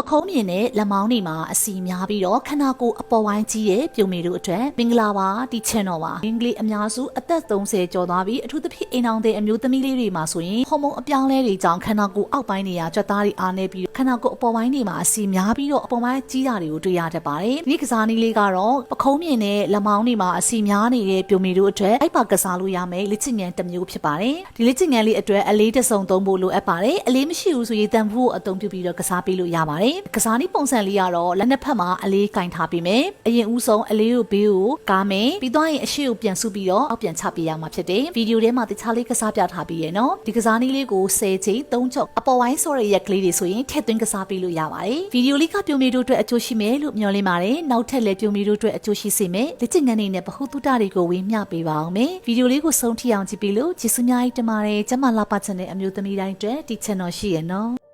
ပခုံးမြင်နဲ့လက်မောင်းတွေမှာအစီများပြီးတော့ခန္ဓာကိုယ်အပေါ်ဝိုင်းကြီးရဲ့ပြုံးမေတို့အတွက်မင်္ဂလာပါဒီ channel ပါအင်္ဂလိပ်အများစုအသက်30ကျော်သွားပြီးအထူးသဖြင့်အိမ်အောင်တဲ့အမျိုးသမီးလေးတွေမှာဆိုရင်ဟော်မုန်းအပြောင်းလဲတွေကြောင့်ခန္ဓာကိုယ်အောက်ပိုင်းတွေကကြွက်သားတွေအားနေပြီးခန္ဓာကိုယ်အပေါ်ပိုင်းတွေမှာအစီများပြီးတော့အပေါ်ပိုင်းကြီးတာတွေကိုတွေ့ရတတ်ပါတယ်ဒီကစားနည်းလေးကတော့ပခုံးမြင်နဲ့လက်မောင်းတွေမှာအစီများနေတဲ့ပြုံးမေတို့အတွက်အိုက်ပါကစားလို့ရမယ်လက်ချင်ငန်တစ်မျိုးဖြစ်ပါတယ်ဒီလက်ချင်ငန်လေးအတွက်အလေးတစ်စုံသုံးဖို့လိုအပ်ပါတယ်အလေးမရှိဘူးဆိုရင်တန်ဖိုးအသုံးပြုပြီးတော့ကစားပေးလို့ရပါတယ်ကစားနည်းပုံစံလေးကတော့လက်နှစ်ဖက်မှာအလေးကင်ထားပေးမယ်အရင်ဦးဆုံးအလေးကိုဘေးကိုကားမယ်ပြီးတော့ရင်အရှိကိုပြန်စုပြီးတော့အောက်ပြန်ချပေးရမှာဖြစ်တယ်ဗီဒီယိုထဲမှာတခြားလေးကစားပြထားပြီးရယ်နော်ဒီကစားနည်းလေးကို10ချိန်3ချုပ်အပေါ်ဝိုင်းဆော်ရရက်ကလေးတွေဆိုရင်ထည့်သွင်းကစားပေးလို့ရပါတယ်ဗီဒီယိုလေးကပြုံးမီတို့အတွက်အကျိုးရှိမယ်လို့မျှော်လင့်ပါတယ်နောက်ထပ်လည်းပြုံးမီတို့အတွက်အကျိုးရှိစေမယ်လက်ကျင်ငန်းနေနဲ့ဗဟုသုတတွေကိုဝေမျှပေးပါအောင်မယ်ဗီဒီယိုလေးကိုဆုံးထိအောင်ကြည့်ပြီးလို့ကျေးဇူးများကြီးတင်ပါတယ်ကျမလာပါချင်တဲ့အမျိုးသမီးတိုင်းအတွက်ဒီ channel ရှိရနော်